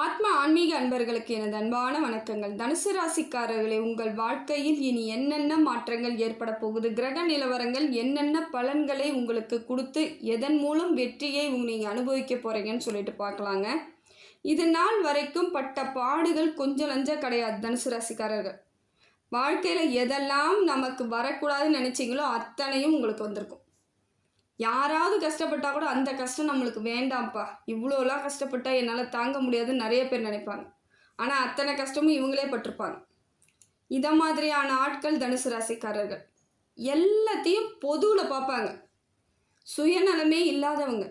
ஆத்ம ஆன்மீக அன்பர்களுக்கு எனது அன்பான வணக்கங்கள். தனுசு ராசிக்காரர்களே உங்கள் வாழ்க்கையில் இனி என்னென்ன மாற்றங்கள் ஏற்பட போகுது? கிரக நிலவரங்கள் என்னென்ன பலன்களை உங்களுக்கு கொடுத்து எதன் மூலம் வெற்றியை நீங்கள் அனுபவிக்க போகிறீங்கன்னு சொல்லிட்டு பார்க்கலாங்க. இது நாள் வரைக்கும் பட்ட பாடுகள் கொஞ்சம் நஞ்சம் கிடையாது தனுசு ராசிக்காரர்கள். வாழ்க்கையில் எதெல்லாம் நமக்கு வரக்கூடாதுன்னு நினச்சிங்களோ அத்தனையும் உங்களுக்கு வந்திருக்கும். யாராவது கஷ்டப்பட்டால் கூட அந்த கஷ்டம் நம்மளுக்கு வேண்டாம்ப்பா. இவ்வளோலாம் கஷ்டப்பட்டால் என்னால் தாங்க முடியாதுன்னு நிறைய பேர் நினைப்பாங்க. ஆனால் அத்தனை கஷ்டமும் இவங்களே பட்டிருப்பாங்க. இதை மாதிரியான ஆட்கள் தனுசு ராசிக்காரர்கள். எல்லாத்தையும் பொதுவில் பார்ப்பாங்க. சுயநலமே இல்லாதவங்க.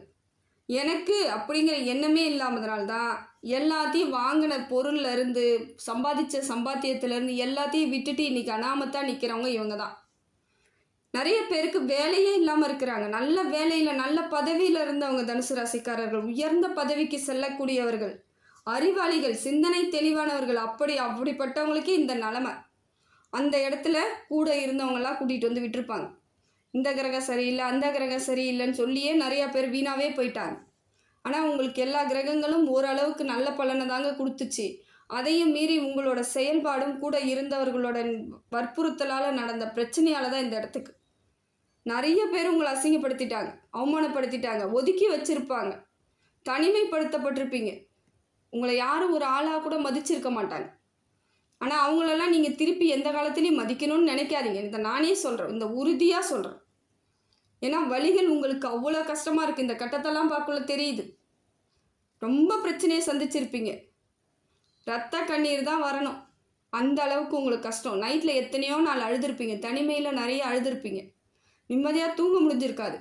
எனக்கு அப்படிங்கிற எண்ணமே இல்லாமதுனால்தான் எல்லாத்தையும் வாங்கின பொருள்லேருந்து சம்பாதிச்ச சம்பாத்தியத்துலேருந்து எல்லாத்தையும் விட்டுட்டு இன்னைக்கு அனாமத்தான் நிற்கிறவங்க இவங்க தான். நிறைய பேருக்கு வேலையே இல்லாமல் இருக்கிறாங்க. நல்ல வேலையில் நல்ல பதவியில் இருந்தவங்க தனுசு ராசிக்காரர்கள் உயர்ந்த பதவிக்கு செல்லக்கூடியவர்கள் அறிவாளிகள் சிந்தனை தெளிவானவர்கள் அப்படி அப்படிப்பட்டவங்களுக்கே இந்த நிலமை. அந்த இடத்துல கூட இருந்தவங்களாம் கூட்டிகிட்டு வந்து விட்டுருப்பாங்க. இந்த கிரகம் சரியில்லை அந்த கிரகம் சரியில்லைன்னு சொல்லியே நிறையா பேர் வீணாகவே போயிட்டாங்க. ஆனால் உங்களுக்கு எல்லா கிரகங்களும் ஓரளவுக்கு நல்ல பலனை தாங்க கொடுத்துச்சு. அதையும் மீறி உங்களோட செயல்பாடும் கூட இருந்தவர்களோட வற்புறுத்தலால் நடந்த பிரச்சனையால் தான் இந்த இடத்துக்கு. நிறைய பேர் உங்களை அசிங்கப்படுத்திட்டாங்க அவமானப்படுத்திட்டாங்க ஒதுக்கி வச்சுருப்பாங்க. தனிமைப்படுத்தப்பட்டிருப்பீங்க. உங்களை யாரும் ஒரு ஆளாக கூட மதிச்சிருக்க மாட்டாங்க. ஆனால் அவங்களெல்லாம் நீங்கள் திருப்பி எந்த காலத்துலேயும் மதிக்கணும்னு நினைக்காதீங்க. இந்த நானே சொல்கிறேன் இந்த உறுதியாக சொல்கிறேன் ஏன்னா வழிகள் உங்களுக்கு அவ்வளோ கஷ்டமாக இருக்குது இந்த கட்டத்தெல்லாம் பார்க்கல தெரியுது. ரொம்ப பிரச்சனையை சந்திச்சிருப்பீங்க. ரத்த கண்ணீர் தான் வரணும். அந்த அளவுக்கு உங்களுக்கு கஷ்டம். நைட்டில் எத்தனையோ நாள் அழுதுருப்பீங்க. தனிமையில் நிறைய அழுதுருப்பீங்க. நிம்மதியாக தூங்க முடிஞ்சிருக்காது.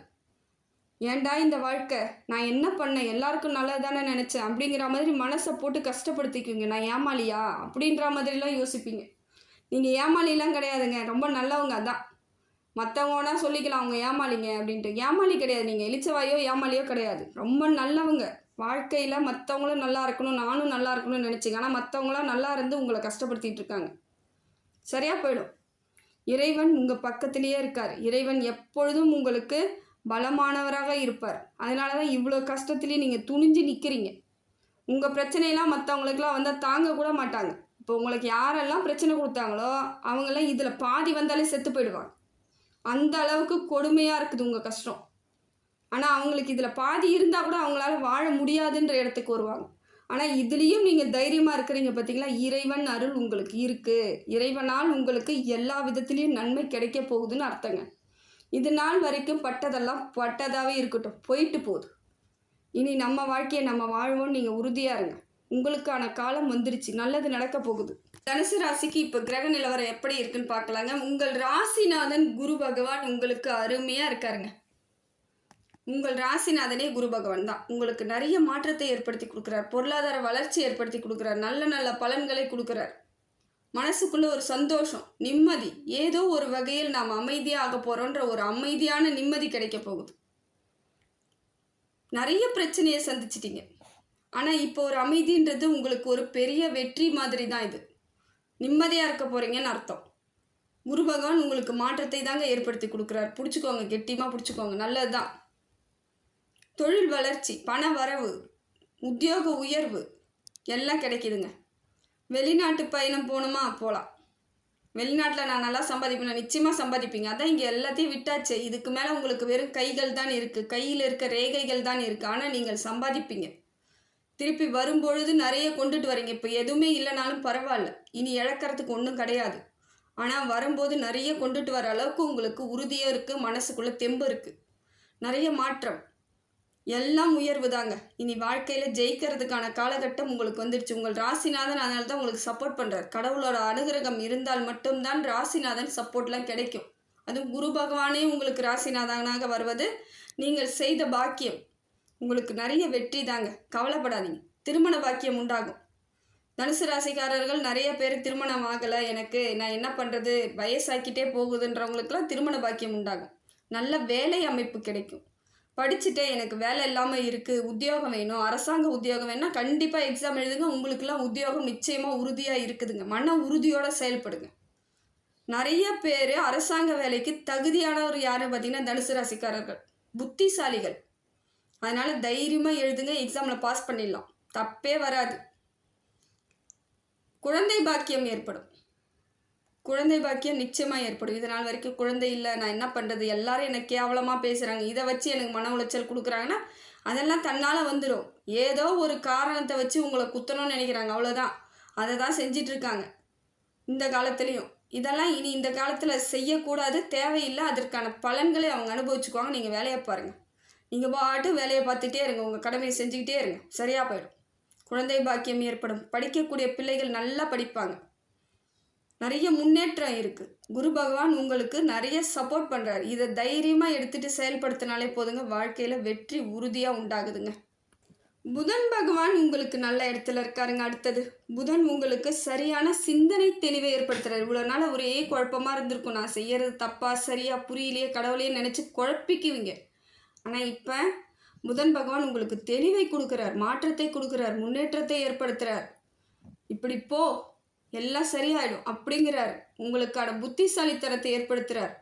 ஏன்டா இந்த வாழ்க்கை? நான் என்ன பண்ணேன்? எல்லாருக்கும் நல்லது தானே நினச்சேன். அப்படிங்கிற மாதிரி மனசை போட்டு கஷ்டப்படுத்திக்குங்க. நான் ஏமாளியா? அப்படின்ற மாதிரிலாம் யோசிப்பீங்க. நீங்கள் ஏமாளிலாம் கிடையாதுங்க. ரொம்ப நல்லவங்க அதான். மற்றவங்கன்னா சொல்லிக்கலாம் அவங்க ஏமாளிங்க அப்படின்ட்டு. ஏமாளி கிடையாது. நீங்கள் எலிச்சவாயோ ஏமாளியோ கிடையாது. ரொம்ப நல்லவங்க. வாழ்க்கையில் மற்றவங்களும் நல்லா இருக்கணும். நானும் நல்லா இருக்கணும்னு நினச்சிங்க ஆனால் மற்றவங்களாம் நல்லா இருந்து உங்களை கஷ்டப்படுத்திட்டு இருக்காங்க. சரியாக போயிடும். இறைவன் உங்கள் பக்கத்திலேயே இருக்கார். இறைவன் எப்பொழுதும் உங்களுக்கு பலமானவராக இருப்பார். அதனால தான் இவ்வளோ கஷ்டத்துலேயும் நீங்கள் துணிஞ்சு நிற்கிறீங்க உங்கள் பிரச்சனையெல்லாம் மற்றவங்களுக்குலாம் வந்தால் தாங்க கூட மாட்டாங்க. இப்போ உங்களுக்கு யாரெல்லாம் பிரச்சனை கொடுத்தாங்களோ அவங்கெல்லாம் இதில் பாதி வந்தாலே செத்து போயிடுவாங்க. அந்த அளவுக்கு கொடுமையாக இருக்குது உங்கள் கஷ்டம். ஆனால் அவங்களுக்கு இதில் பாதி இருந்தால் கூட அவங்களால வாழ முடியாதுன்ற இடத்துக்கு வருவாங்க. ஆனால் இதுலேயும் நீங்கள் தைரியமாக இருக்கிறீங்க பார்த்தீங்களா இறைவன் அருள் உங்களுக்கு இருக்குது இறைவனால் உங்களுக்கு எல்லா விதத்துலேயும் நன்மை கிடைக்க போகுதுன்னு அர்த்தங்க. இது நாள் வரைக்கும் பட்டதெல்லாம் பட்டதாகவே இருக்கட்டும். போயிட்டு போகுது. இனி நம்ம வாழ்க்கையை நம்ம வாழ்வோம்னு நீங்கள் உறுதியாக இருங்க. உங்களுக்கான காலம் வந்துருச்சு. நல்லது நடக்க போகுது. தனுசு ராசிக்கு இப்போ கிரக நிலவரம் எப்படி இருக்குன்னு பார்க்கலாங்க உங்கள் ராசிநாதன் குரு பகவான் உங்களுக்கு அருமையாக இருக்காருங்க. உங்கள் ராசிநாதனே குரு பகவான் தான். உங்களுக்கு நிறைய மாற்றத்தை ஏற்படுத்தி கொடுக்குறார். பொருளாதார வளர்ச்சி ஏற்படுத்தி கொடுக்குறார். நல்ல நல்ல பலன்களை கொடுக்குறார். மனசுக்குள்ள ஒரு சந்தோஷம் நிம்மதி ஏதோ ஒரு வகையில் நாம் அமைதியாக போகிறோன்ற ஒரு அமைதியான நிம்மதி கிடைக்க போகுது. நிறைய பிரச்சனையை சந்திச்சிட்டீங்க. ஆனால் இப்போ ஒரு அமைதின்றது உங்களுக்கு ஒரு பெரிய வெற்றி மாதிரி தான் இது. நிம்மதியாக இருக்க போகிறீங்கன்னு அர்த்தம். குரு பகவான் உங்களுக்கு மாற்றத்தை தாங்க ஏற்படுத்தி கொடுக்குறார். பிடிச்சிக்கோங்க கெட்டியமாக பிடிச்சிக்கோங்க. நல்லது தான் தொழில் வளர்ச்சி பண வரவு உத்தியோக உயர்வு எல்லாம் கிடைக்குதுங்க. வெளிநாட்டு பயணம் போகணுமா போகலாம் வெளிநாட்டில் நான் நல்லா சம்பாதிப்பேன்? நிச்சயமாக சம்பாதிப்பீங்க. அதான் இங்கே எல்லாத்தையும் விட்டாச்சு. இதுக்கு மேலே உங்களுக்கு வெறும் கைகள் தான் இருக்குது கையில் இருக்க ரேகைகள் தான் இருக்குது ஆனால் நீங்கள் சம்பாதிப்பீங்க. திருப்பி வரும்பொழுது நிறைய கொண்டுட்டு வரீங்க. இப்போ எதுவுமே இல்லைனாலும் பரவாயில்ல. இனி இழக்கிறதுக்கு ஒன்றும் கிடையாது. ஆனால் வரும்போது நிறைய கொண்டுட்டு வர அளவுக்கு உங்களுக்கு உறுதியாக இருக்குது மனசுக்குள்ளே தெம்பு இருக்குது நிறைய மாற்றம். எல்லாம் உயர்வு தாங்க இனி வாழ்க்கையில் ஜெயிக்கிறதுக்கான காலகட்டம் உங்களுக்கு வந்துடுச்சு உங்கள் ராசிநாதன் அதனால தான் உங்களுக்கு சப்போர்ட் பண்ணுறார் கடவுளோட அனுகிரகம் இருந்தால் மட்டும்தான் ராசிநாதன் சப்போர்ட்லாம் கிடைக்கும். அதுவும் குரு பகவானே உங்களுக்கு ராசிநாதனாக வருவது நீங்கள் செய்த பாக்கியம். உங்களுக்கு நிறைய வெற்றி தாங்க. கவலைப்படாதீங்க. திருமண பாக்கியம் உண்டாகும். தனுசு ராசிக்காரர்கள் நிறைய பேர் திருமணம் ஆகலை. எனக்கு நான் என்ன பண்ணுறது வயசாக்கிட்டே போகுதுன்றவங்களுக்கெல்லாம் திருமண பாக்கியம் உண்டாகும். நல்ல வேலை அமைப்பு கிடைக்கும். படிச்சுட்டேன் எனக்கு வேலை இல்லாமல் இருக்குது உத்தியோகம் வேணும் அரசாங்க உத்தியோகம் வேணும்னா கண்டிப்பாக எக்ஸாம் எழுதுங்க. உங்களுக்கெல்லாம் உத்தியோகம் நிச்சயமாக உறுதியாக இருக்குதுங்க. மன உறுதியோடு செயல்படுங்க. நிறைய பேர் அரசாங்க வேலைக்கு தகுதியானவர் யார் பார்த்தீங்கன்னா தனுசு ராசிக்காரர்கள். புத்திசாலிகள். அதனால் தைரியமாக எழுதுங்க எக்ஸாமில் பாஸ் பண்ணிடலாம். தப்பே வராது. குழந்தை பாக்கியம் ஏற்படும். குழந்தை பாக்கியம் நிச்சயமாக ஏற்படும். இது நாள் வரைக்கும் குழந்தை இல்லை நான் என்ன பண்ணுறது எல்லாரும் என்னை கேவலமாக பேசுகிறாங்க இதை வச்சு எனக்கு மன உளைச்சல் கொடுக்குறாங்கன்னா அதெல்லாம் தன்னால் வந்துடும் ஏதோ ஒரு காரணத்தை வச்சு உங்களை குத்தணும்னு நினைக்கிறாங்க. அவ்வளோதான் அதை தான் செஞ்சிட்ருக்காங்க இந்த காலத்துலேயும். இதெல்லாம் இனி இந்த காலத்தில் செய்யக்கூடாது தேவையில்லை. அதற்கான பலன்களை அவங்க அனுபவிச்சுக்குவாங்க. நீங்கள் வேலையை பாருங்கள் நீங்கள் பாட்டு வேலையை பார்த்துட்டே இருங்க. உங்கள் கடமையை செஞ்சுக்கிட்டே இருங்க. சரியாக போயிடும். குழந்தை பாக்கியம் ஏற்படும். படிக்கக்கூடிய பிள்ளைகள் நல்லா படிப்பாங்க. நிறைய முன்னேற்றம் இருக்குது குரு பகவான் உங்களுக்கு நிறைய சப்போர்ட் பண்ணுறாரு இதை தைரியமாக எடுத்துகிட்டு செயல்படுத்தினாலே போதுங்க. வாழ்க்கையில் வெற்றி உறுதியாக உண்டாகுதுங்க. புதன் பகவான் உங்களுக்கு நல்ல இடத்துல இருக்காருங்க. அடுத்தது புதன் உங்களுக்கு சரியான சிந்தனை தெளிவை ஏற்படுத்துறாரு. இவ்வளோ நாள் ஒரே குழப்பமாக இருந்திருக்கும். நான் செய்யறது தப்பா சரியா புரியலையே கடவுளையே நினச்சி குழப்பிக்குவீங்க. ஆனால் இப்போ புதன் பகவான் உங்களுக்கு தெளிவை கொடுக்குறார். மாற்றத்தை கொடுக்குறார். முன்னேற்றத்தை ஏற்படுத்துகிறார் இப்படி போ. எல்லாம் சரியாயிடும் அப்படிங்கிறார். உங்களுக்கான புத்திசாலித்தனத்தை ஏற்படுத்துகிறார்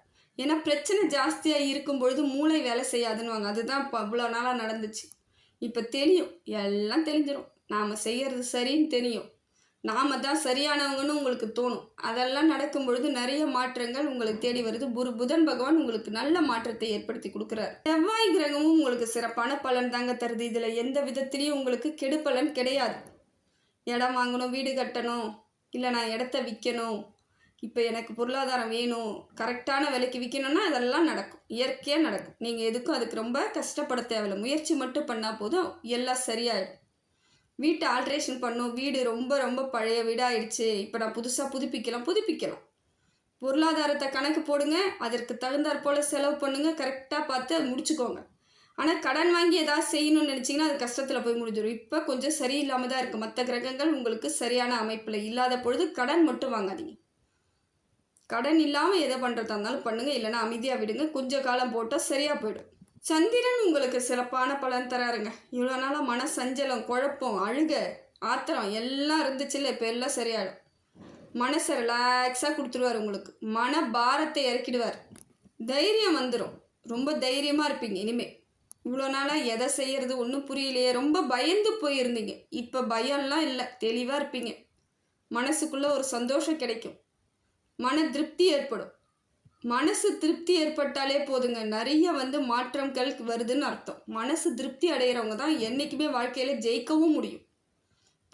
ஏன்னா பிரச்சனை ஜாஸ்தியாக இருக்கும் பொழுது மூளை வேலை செய்யாதுன்னுவாங்க. அதுதான் இப்போ அவ்வளோ நாளாக நடந்துச்சு. இப்போ தெரியும். எல்லாம் தெரிஞ்சிடும் நாம் செய்கிறது சரின்னு தெரியும். நாம தான் சரியானவங்கன்னு உங்களுக்கு தோணும். அதெல்லாம் நடக்கும் பொழுது நிறைய மாற்றங்கள் உங்களுக்கு தேடி வருது. குரு புதன் பகவான் உங்களுக்கு நல்ல மாற்றத்தை ஏற்படுத்தி கொடுக்குறாரு. செவ்வாய் கிரகமும் உங்களுக்கு சிறப்பான பலன் தாங்க தருது. இதில் எந்த விதத்திலையும் உங்களுக்கு கெடுபலன் கிடையாது. இடம் வாங்கணும் வீடு கட்டணும். இல்லை நான் இடத்த விற்கணும் இப்போ எனக்கு பொருளாதாரம் வேணும். கரெக்டான விலைக்கு விற்கணும்னா அதெல்லாம் நடக்கும். இயற்கையாக நடக்கும். நீங்கள் எதுக்கும் அதுக்கு ரொம்ப கஷ்டப்பட தேவையில்லை. முயற்சி மட்டும் பண்ணால் போதும். எல்லாம் சரியாயிடும். வீட்டை ஆல்ட்ரேஷன் பண்ணும். வீடு ரொம்ப ரொம்ப பழைய வீடாயிடுச்சு. இப்போ நான் புதுசாக புதுப்பிக்கலாம். புதுப்பிக்கலாம். பொருளாதாரத்தை கணக்கு போடுங்க. அதற்கு தகுந்தாற் போல் செலவு பண்ணுங்கள் கரெக்டாக பார்த்து அதை முடிச்சுக்கோங்க. ஆனால் கடன் வாங்கி ஏதாவது செய்யணும்னு நினச்சிங்கன்னா அது கஷ்டத்தில் போய் முடிஞ்சிடும் இப்போ கொஞ்சம் சரியில்லாமல் தான் இருக்குது மற்ற கிரகங்கள் உங்களுக்கு சரியான அமைப்பில் இல்லாத பொழுது கடன் மட்டும் வாங்காதீங்க. கடன் இல்லாமல் எதை பண்ணுறதா இருந்தாலும் பண்ணுங்கள் இல்லைன்னா அமைதியாக விடுங்க. கொஞ்சம் காலம் போட்டால் சரியாக போயிடும். சந்திரன் உங்களுக்கு சிறப்பான பலன் தராருங்க. இவ்வளோ நாளாக மன சஞ்சலம் குழப்பம் அழுக ஆத்திரம் எல்லாம் இருந்துச்சுல்ல இப்போ எல்லாம் சரியாயிடும். மனசை ரிலாக்ஸாக கொடுத்துருவார் உங்களுக்கு. மன பாரத்தை இறக்கிடுவார். தைரியம் வந்துடும் ரொம்ப தைரியமாக இருப்பீங்க இனிமேல் இவ்வளோ நாளாக எதை செய்கிறது ஒன்றும் புரியலையே. ரொம்ப பயந்து போயிருந்தீங்க. இப்போ பயம்லாம் இல்லை. தெளிவாக இருப்பீங்க. மனசுக்குள்ளே ஒரு சந்தோஷம் கிடைக்கும். மன திருப்தி ஏற்படும். மனசு திருப்தி ஏற்பட்டாலே போதுங்க. நிறைய வந்து மாற்றங்கள் வருதுன்னு அர்த்தம். மனசு திருப்தி அடைகிறவங்க தான் என்றைக்குமே வாழ்க்கையில் ஜெயிக்கவும் முடியும்.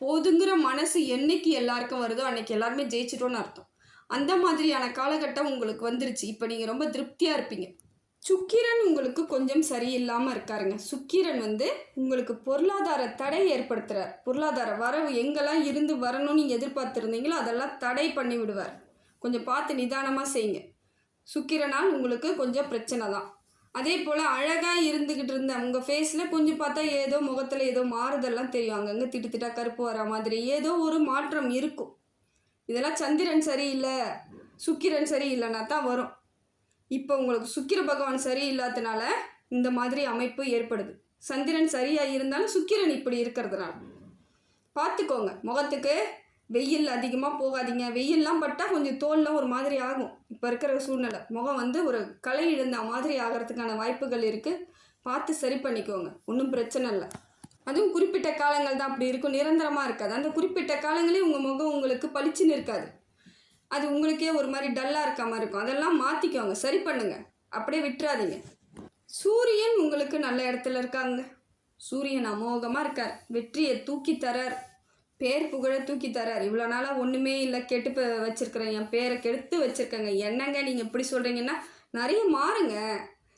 போதுங்கிற மனசு என்னைக்கு எல்லாருக்கும் வருதோ அன்னைக்கு எல்லாருமே ஜெயிச்சிட்டோன்னு அர்த்தம். அந்த மாதிரியான காலகட்டம் உங்களுக்கு வந்துருச்சு. இப்போ நீங்கள் ரொம்ப திருப்தியாக இருப்பீங்க. சுக்கிரன் உங்களுக்கு கொஞ்சம் சரியில்லாமல் இருக்காருங்க. சுக்கிரன் வந்து உங்களுக்கு பொருளாதார தடை ஏற்படுத்துகிறார் பொருளாதார வரவு எங்கெல்லாம் இருந்து வரணும்னு நீங்கள் எதிர்பார்த்துருந்தீங்களோ அதெல்லாம் தடை பண்ணி விடுவார். கொஞ்சம் பார்த்து நிதானமாக செய்யுங்க. சுக்கிரனால் உங்களுக்கு கொஞ்சம் பிரச்சனை தான். அதே போல் அழகாக இருந்துக்கிட்டு இருந்த உங்கள் ஃபேஸில் கொஞ்சம் பார்த்தா ஏதோ முகத்தில் ஏதோ மாறுதெல்லாம் தெரியும். அங்கங்கே திட்டு திட்டா கருப்பு வர மாதிரி ஏதோ ஒரு மாற்றம் இருக்கும். இதெல்லாம் சந்திரன் சரியில்லை. சுக்கிரன் சரியில்லைன்னா தான் வரும். இப்போ உங்களுக்கு சுக்கிர பகவான் சரியில்லாதனால இந்த மாதிரி அமைப்பு ஏற்படுது. சந்திரன் சரியாக இருந்தாலும் சுக்கிரன் இப்படி இருக்கிறதுனால. பார்த்துக்கோங்க. முகத்துக்கு வெயில் அதிகமாக போகாதீங்க. வெயில்லாம் பட்டால் கொஞ்சம் தோல்லாம் ஒரு மாதிரி ஆகும். இப்போ இருக்கிற சூழ்நிலை. முகம் வந்து ஒரு களை இழந்த மாதிரி ஆகிறதுக்கான வாய்ப்புகள் இருக்குது பார்த்து சரி பண்ணிக்கோங்க. ஒன்றும் பிரச்சனை இல்லை. அதுவும் குறிப்பிட்ட காலங்கள் தான் அப்படி இருக்கும். நிரந்தரமாக இருக்காது. அந்த குறிப்பிட்ட காலங்களே உங்கள் முகம் உங்களுக்கு பளிச்சுன்னு இருக்காது. அது உங்களுக்கே ஒரு மாதிரி டல்லாக இருக்க மாதிரி இருக்கும். அதெல்லாம் மாற்றிக்கோங்க சரி பண்ணுங்கள் அப்படியே விட்டுறாதீங்க. சூரியன் உங்களுக்கு நல்ல இடத்துல இருக்காங்க. சூரியன் அமோகமாக இருக்கார். வெற்றியை தூக்கி தரார். பேர் புகழ தூக்கி தரார். இவ்வளோ நாளாக ஒன்றுமே இல்லை. கெட்டு ப வச்சுருக்கிறேன் என் பேரை கெடுத்து வச்சுருக்கேங்க. என்னங்க நீங்கள் இப்படி சொல்கிறீங்கன்னா நிறைய மாறுங்க.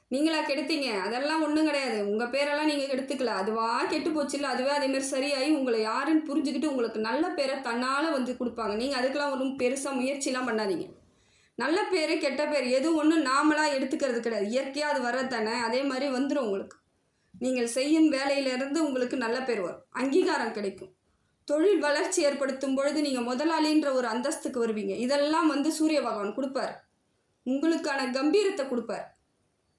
நீங்களா கெடுத்தீங்க? அதெல்லாம் ஒன்றும் கிடையாது. உங்கள் பேரெல்லாம் நீங்கள் கெடுத்துக்கல. அதுவாக கெட்டு போச்சுல்ல? அதுவே அதேமாதிரி சரியாகி உங்களை யாருன்னு புரிஞ்சுக்கிட்டு உங்களுக்கு நல்ல பேரை தன்னால் வந்து கொடுப்பாங்க. நீங்கள் அதுக்கெல்லாம் ஒன்றும் பெருசாக முயற்சிலாம் பண்ணாதீங்க. நல்ல பேர் கெட்ட பேர் எது ஒன்றும் நாமளாக எடுத்துக்கிறது கிடையாது. இயற்கையாக அது வர்றது தானே? அதே மாதிரி வந்துடும் உங்களுக்கு. நீங்கள் செய்யும் வேலையிலேருந்து உங்களுக்கு நல்ல பேர் வரும். அங்கீகாரம் கிடைக்கும். தொழில் வளர்ச்சி ஏற்படுத்தும் பொழுது நீங்கள் முதலாளின்ற ஒரு அந்தஸ்துக்கு வருவீங்க. இதெல்லாம் வந்து சூரிய பகவான் கொடுப்பார். உங்களுக்கான கம்பீரத்தை கொடுப்பார்.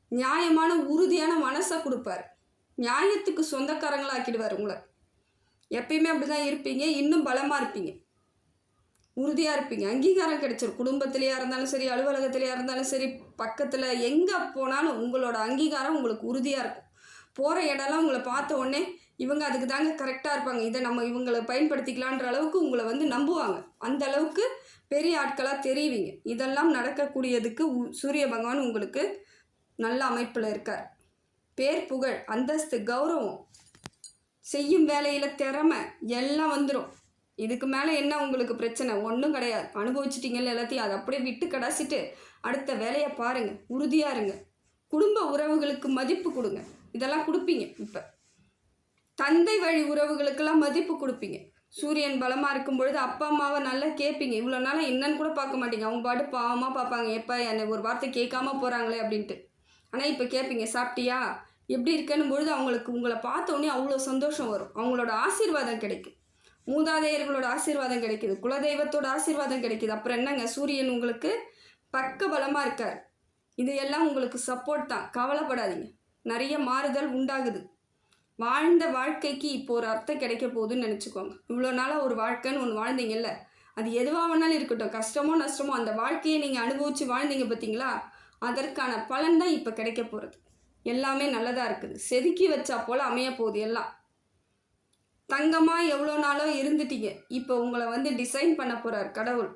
நியாயமான உறுதியான மனசை கொடுப்பார். நியாயத்துக்கு சொந்தக்காரங்களாக்கிடுவார் உங்களை. எப்பயுமே அப்படி தான் இருப்பீங்க இன்னும் பலமாக இருப்பீங்க. உறுதியாக இருப்பீங்க. அங்கீகாரம் கிடைச்சிரும். குடும்பத்திலையாக இருந்தாலும் சரி அலுவலகத்திலையாக இருந்தாலும் சரி பக்கத்தில் எங்கே போனாலும் உங்களோட அங்கீகாரம் உங்களுக்கு உறுதியாக இருக்கும். போகிற இடம்லாம் உங்களை பார்த்த உடனே இவங்க அதுக்கு தாங்க கரெக்டாக இருப்பாங்க. இதை நம்ம இவங்களை பயன்படுத்திக்கலான்ற அளவுக்கு உங்களை வந்து நம்புவாங்க. அந்த அளவுக்கு பெரிய ஆட்களாக தெரியுவீங்க இதெல்லாம் நடக்கக்கூடியதுக்கு உ- சூரிய பகவான் உங்களுக்கு நல்ல அமைப்பில் இருக்கார். பேர் புகழ் அந்தஸ்து கௌரவம். செய்யும் வேலையில் திறமை எல்லாம் வந்துடும் இதுக்கு மேலே என்ன உங்களுக்கு பிரச்சனை? ஒன்றும் கிடையாது. அனுபவிச்சிட்டிங்கல்ல எல்லாத்தையும். அதை அப்படியே விட்டு கடாசிட்டு அடுத்த வேலையை பாருங்கள் உறுதியாக இருங்க. குடும்ப உறவுகளுக்கு மதிப்பு கொடுங்க. இதெல்லாம் கொடுப்பீங்க இப்போ. தந்தை வழி உறவுகளுக்கெல்லாம் மதிப்பு கொடுப்பீங்க. சூரியன் பலமாக இருக்கும் பொழுது அப்பா அம்மாவை நல்லா கேட்பீங்க. இவ்வளோ நாளாக என்னன்னு கூட பார்க்க மாட்டீங்க. அவங்க பாட்டு பாவமாக பார்ப்பாங்க. எப்போ என்னை ஒரு வார்த்தை கேட்காம போகிறாங்களே அப்படின்ட்டு. ஆனால் இப்போ கேட்பீங்க சாப்பிட்டியா? எப்படி இருக்கேன்னு பொழுது அவங்களுக்கு உங்களை பார்த்தோன்னே அவ்வளோ சந்தோஷம் வரும். அவங்களோட ஆசீர்வாதம் கிடைக்கும். மூதாதையர்களோட ஆசீர்வாதம் கிடைக்குது. குலதெய்வத்தோட ஆசீர்வாதம் கிடைக்குது. அப்புறம் என்னங்க? சூரியன் உங்களுக்கு பக்க பலமாக இருக்கார். இது எல்லாம் உங்களுக்கு சப்போர்ட் தான். கவலைப்படாதீங்க. நிறைய மாறுதல் உண்டாகுது. வாழ்ந்த வாழ்க்கைக்கு இப்போ ஒரு அர்த்தம் கிடைக்க போகுதுன்னு நினச்சிக்கோங்க. இவ்வளோ நாளாக ஒரு வாழ்க்கைன்னு ஒன்று வாழ்ந்தீங்கல்ல? அது எதுவாக வேணாலும் இருக்கட்டும். கஷ்டமோ நஷ்டமோ அந்த வாழ்க்கையை நீங்கள் அனுபவித்து வாழ்ந்தீங்க பார்த்தீங்களா? அதற்கான பலன் தான் இப்போ கிடைக்க போகிறது எல்லாமே நல்லதாக இருக்குது. செதுக்கி வச்சா போல் அமைய போகுது எல்லாம். தங்கமாக எவ்வளோ நாளோ இருந்துட்டீங்க. இப்போ உங்களை வந்து டிசைன் பண்ண போகிறார் கடவுள்.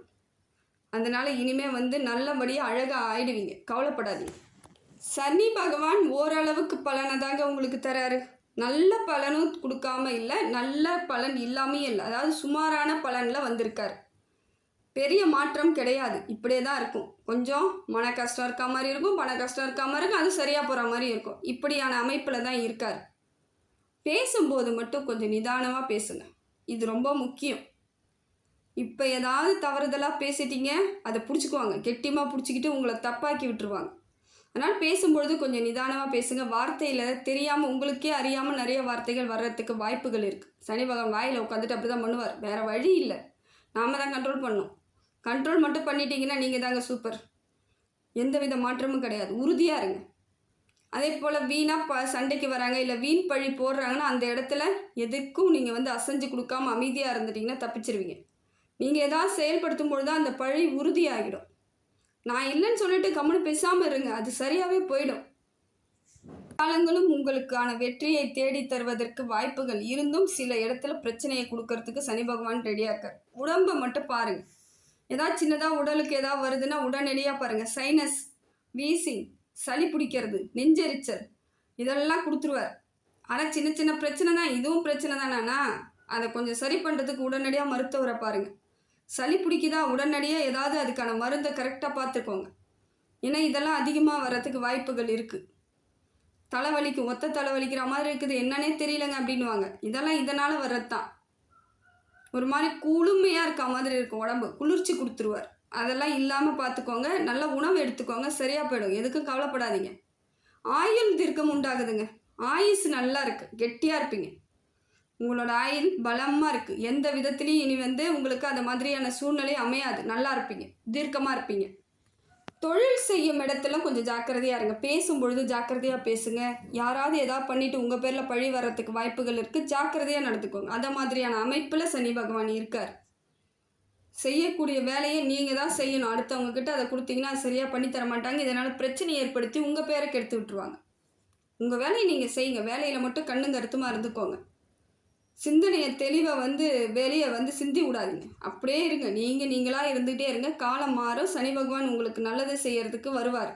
அதனால் இனிமேல் வந்து நல்லபடியாக அழகாக ஆயிடுவீங்க. கவலைப்படாதீங்க. சனி பகவான் ஓரளவுக்கு பலனை தாங்க உங்களுக்கு தராரு. நல்ல பலனும் கொடுக்காம இல்லை நல்ல பலன் இல்லாமையும் இல்லை. அதாவது சுமாரான பலனில் வந்திருக்கார். பெரிய மாற்றம் கிடையாது. இப்படியே தான் இருக்கும். கொஞ்சம் மன கஷ்டம் இருக்க மாதிரி இருக்கும் பண கஷ்டம் இருக்க மாதிரி இருக்கும் அது சரியாக போகிற மாதிரி இருக்கும். இப்படியான அமைப்பில் தான் இருக்கார். பேசும்போது மட்டும் கொஞ்சம் நிதானமாக பேசுங்க. இது ரொம்ப முக்கியம். இப்போ ஏதாவது தவறுதலாக பேசிட்டீங்க அதை பிடிச்சிக்குவாங்க. கெட்டியமாக பிடிச்சிக்கிட்டு உங்களை தப்பாக்கி விட்டுருவாங்க. அதனால் பேசும்பொழுது கொஞ்சம் நிதானமாக பேசுங்க. வார்த்தையில் தெரியாமல் உங்களுக்கே அறியாமல் நிறைய வார்த்தைகள் வர்றதுக்கு வாய்ப்புகள் இருக்குது சனி பகவான் வாயில் உட்காந்துட்டு அப்படி தான் பண்ணுவார். வேறு வழி இல்லை. நாம தான் கண்ட்ரோல் பண்ணும் கண்ட்ரோல் மட்டும் பண்ணிட்டீங்கன்னா நீங்கள் தாங்க சூப்பர் எந்த வித மாற்றமும் கிடையாது. உறுதியாக இருங்க. அதே போல் வீணாக ப சண்டைக்கு வராங்க இல்லை வீண் பழி போடுறாங்கன்னா அந்த இடத்துல எதுக்கும் நீங்கள் வந்து அசைஞ்சு கொடுக்காம அமைதியாக இருந்துட்டிங்கன்னா தப்பிச்சிருவீங்க. நீங்கள் ஏதாவது செயல்படுத்தும் பொழுது அந்த பழி உறுதியாகிடும். நான் இல்லைன்னு சொல்லிட்டு கம்முன்னு பேசாமல் இருங்க. அது சரியாகவே போயிடும். காலங்களும் உங்களுக்கான வெற்றியை தேடி தருவதற்கு வாய்ப்புகள் இருந்தும் சில இடத்துல பிரச்சனையை கொடுக்கறதுக்கு சனி பகவான் ரெடியாக இருக்கார். உடம்பை மட்டும் பாருங்கள் ஏதாவது சின்னதாக உடலுக்கு ஏதாவது வருதுன்னா உடனடியாக பாருங்கள் சைனஸ் வீசிங் சளி பிடிக்கிறது நெஞ்செரிச்சல் இதெல்லாம் கொடுத்துருவார். ஆனால் சின்ன சின்ன பிரச்சனை தான். இதுவும் பிரச்சனை தானேண்ணா அதை கொஞ்சம் சரி பண்ணுறதுக்கு உடனடியாக மருத்துவரை பாருங்கள் சளி பிடிக்குதா? உடனடியாக ஏதாவது அதுக்கான மருந்தை கரெக்டாக பார்த்துக்கோங்க. ஏன்னா இதெல்லாம் அதிகமாக வர்றதுக்கு வாய்ப்புகள் இருக்குது தலைவலிக்கு ஒத்த தலைவலிக்கிற மாதிரி இருக்குது. என்னன்னே தெரியலங்க அப்படின்னுவாங்க. இதெல்லாம் இதனால் வர்றது தான் ஒரு மாதிரி குளுமையாக இருக்க மாதிரி இருக்கும் உடம்பு. குளிர்ச்சி கொடுத்துருவார். அதெல்லாம் இல்லாமல் பார்த்துக்கோங்க நல்ல உணவு எடுத்துக்கோங்க. சரியாக போயிடும். எதுக்கும் கவலைப்படாதீங்க. ஆயுள் தீர்க்கம் உண்டாகுதுங்க. ஆயுஸ் நல்லா இருக்குது கெட்டியாக இருப்பீங்க. உங்களோட ஆயுள் பலமாக இருக்குது எந்த விதத்துலேயும் இனி வந்து உங்களுக்கு அந்த மாதிரியான சூழ்நிலை அமையாது. நல்லா இருப்பீங்க. தீர்க்கமாக இருப்பீங்க. தொழில் செய்யும் இடத்துல கொஞ்சம் ஜாக்கிரதையாக இருங்க. பேசும்பொழுது ஜாக்கிரதையாக பேசுங்க. யாராவது ஏதாவது பண்ணிவிட்டு உங்கள் பேரில் பழி வர்றதுக்கு வாய்ப்புகள் இருக்குது ஜாக்கிரதையாக நடந்துக்கோங்க. அந்த மாதிரியான அமைப்பில் சனி பகவான் இருக்கார். செய்யக்கூடிய வேலையை நீங்கள் தான் செய்யணும். அடுத்தவங்க கிட்ட அதை கொடுத்தீங்கன்னா அது சரியாக பண்ணித்தர தர மாட்டாங்க. இதனால் பிரச்சனை ஏற்படுத்தி உங்கள் பேரை கெடுத்து விட்டுருவாங்க. உங்கள் வேலையை நீங்கள் செய்யுங்க. வேலையில் மட்டும் கண்ணும் கருத்துமாக இருந்துக்கோங்க. சிந்தனையை தெளிவை வந்து வெளியே வந்து சிந்தி விடாதீங்க அப்படியே இருங்க. நீங்கள் நீங்களாக இருந்துகிட்டே இருங்க. காலம் மாறும். சனி பகவான் உங்களுக்கு நல்லது செய்கிறதுக்கு வருவார்.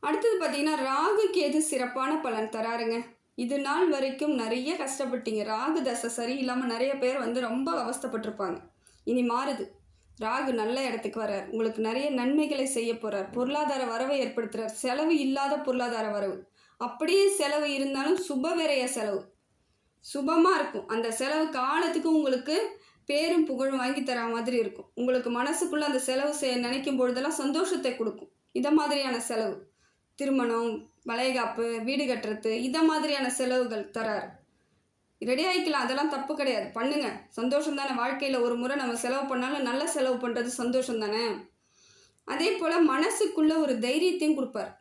அடுத்தது பார்த்தீங்கன்னா ராகு கேது சிறப்பான பலன் தராருங்க. இது நாள் வரைக்கும் நிறைய கஷ்டப்பட்டீங்க. ராகு தசை சரியில்லாமல் நிறைய பேர் வந்து ரொம்ப அவஸ்தைப்பட்டிருப்பாங்க. இனி மாறுது. ராகு நல்ல இடத்துக்கு வரார் உங்களுக்கு நிறைய நன்மைகளை செய்ய போகிறார் பொருளாதார வரவை ஏற்படுத்துகிறார் செலவு இல்லாத பொருளாதார வரவு. அப்படியே செலவு இருந்தாலும் சுபவிரய செலவு. சுபமாக இருக்கும். அந்த செலவு காலத்துக்கு உங்களுக்கு பேரும் புகழும் வாங்கி தர மாதிரி இருக்கும். உங்களுக்கு மனசுக்குள்ளே அந்த செலவு செய்ய நினைக்கும் பொழுதெல்லாம் சந்தோஷத்தை கொடுக்கும். இதை மாதிரியான செலவு. திருமணம் வளைகாப்பு வீடு கட்டுறது இதை மாதிரியான செலவுகள் தராரு. ரெடி ஆகிக்கலாம் அதெல்லாம் தப்பு கிடையாது. பண்ணுங்க. சந்தோஷம் தானே. வாழ்க்கையில் ஒரு முறை நம்ம செலவு பண்ணாலும் நல்ல செலவு பண்ணுறது சந்தோஷம் தானே? அதே போல் மனசுக்குள்ளே ஒரு தைரியத்தையும் கொடுப்பார்.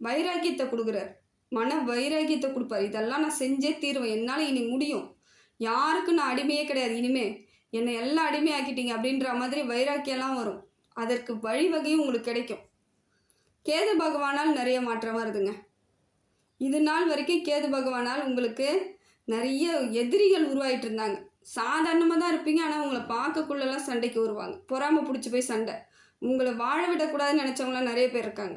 வைராக்கியத்தை கொடுக்குறார். மன வைராகியத்தை கொடுப்பார். இதெல்லாம் நான் செஞ்சே தீருவேன். என்னால் இனி முடியும். யாருக்கும் நான் அடிமையே கிடையாது. இனிமே என்னை எல்லாம் அடிமையாக்கிட்டீங்க அப்படின்ற மாதிரி வைராக்கியம்லாம் வரும். அதற்கு வழிவகையும் உங்களுக்கு கிடைக்கும். கேது பகவானால் நிறைய மாற்றம் வருதுங்க இது நாள் வரைக்கும் கேது பகவானால் உங்களுக்கு நிறைய எதிரிகள் உருவாகிட்டு இருந்தாங்க. சாதாரணமாக தான் இருப்பீங்க. ஆனால் உங்களை பார்க்கக்குள்ளெல்லாம் சண்டைக்கு வருவாங்க. பொறாமை பிடிச்சி போய் சண்டை. உங்களை வாழ விடக்கூடாதுன்னு நினச்சவங்களாம் நிறைய பேர் இருக்காங்க.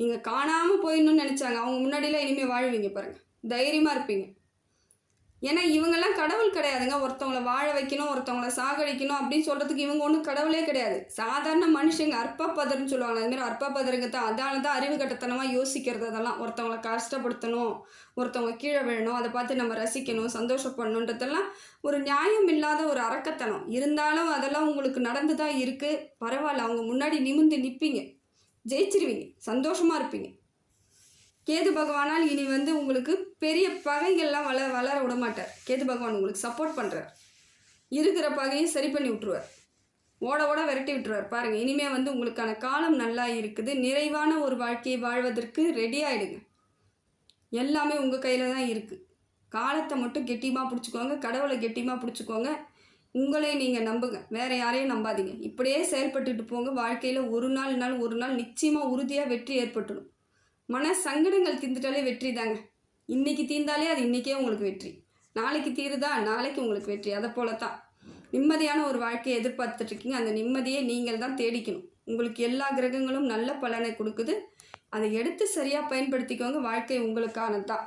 நீங்கள் காணாமல் போயிடணும்னு நினச்சாங்க. அவங்க முன்னாடிலாம் இனிமேல் வாழ்வீங்க பாருங்கள் தைரியமாக இருப்பீங்க. ஏன்னா இவங்கெல்லாம் கடவுள் கிடையாதுங்க. ஒருத்தவங்கள வாழ வைக்கணும் ஒருத்தவங்களை சாகடிக்கணும் அப்படின்னு சொல்கிறதுக்கு இவங்க ஒன்றும் கடவுளே கிடையாது. சாதாரண மனுஷங்க அற்பப்பதர்னு சொல்லுவாங்க. அதுமாரி அற்பப்பதருங்க தான் அதால தான் அறிவு கட்டத்தனமாக யோசிக்கிறது அதெல்லாம் ஒருத்தவங்களை கஷ்டப்படுத்தணும் ஒருத்தவங்க கீழே விழணும் அதை பார்த்து நம்ம ரசிக்கணும் சந்தோஷப்படணுன்றதெல்லாம் ஒரு நியாயம் இல்லாத ஒரு அரக்கத்தனம் இருந்தாலும் அதெல்லாம் உங்களுக்கு நடந்து தான் இருக்குது பரவாயில்ல அவங்க முன்னாடி நிமிர்ந்து நிற்பீங்க ஜெயிச்சிருவீங்க. சந்தோஷமாக இருப்பீங்க. கேது பகவானால் இனி வந்து உங்களுக்கு பெரிய பகைகள்லாம் வள வளர விட மாட்டார் கேது பகவான் உங்களுக்கு சப்போர்ட் பண்ணுறார் இருக்கிற பகையும் சரி பண்ணி விட்ருவார் ஓட ஓட விரட்டி விட்டுருவார். பாருங்கள் இனிமேல் வந்து உங்களுக்கான காலம் நல்லா இருக்குது. நிறைவான ஒரு வாழ்க்கையை வாழ்வதற்கு ரெடி ஆகிடுங்க எல்லாமே உங்கள் கையில் தான் இருக்குது காலத்தை மட்டும் கெட்டியமாக பிடிச்சிக்கோங்க. கடவுளை கெட்டியமாக பிடிச்சிக்கோங்க. உங்களே நீங்கள் நம்புங்க. வேறு யாரையும் நம்பாதீங்க. இப்படியே செயல்பட்டுட்டு போங்க. வாழ்க்கையில் ஒரு நாள் நாள் ஒரு நாள் நிச்சயமாக உறுதியாக வெற்றி ஏற்பட்டுடும். மன சங்கடங்கள் தீர்ந்துட்டாலே வெற்றி தாங்க. இன்றைக்கி தீர்ந்தாலே அது இன்றைக்கே உங்களுக்கு வெற்றி. நாளைக்கு தீருதா? நாளைக்கு உங்களுக்கு வெற்றி. அதை போல தான் நிம்மதியான ஒரு வாழ்க்கையை எதிர்பார்த்துட்ருக்கீங்க அந்த நிம்மதியை நீங்கள் தான் தேடிக்கணும். உங்களுக்கு எல்லா கிரகங்களும் நல்ல பலனை கொடுக்குது. அதை எடுத்து சரியாக பயன்படுத்திக்கோங்க. வாழ்க்கை உங்களுக்கானது தான்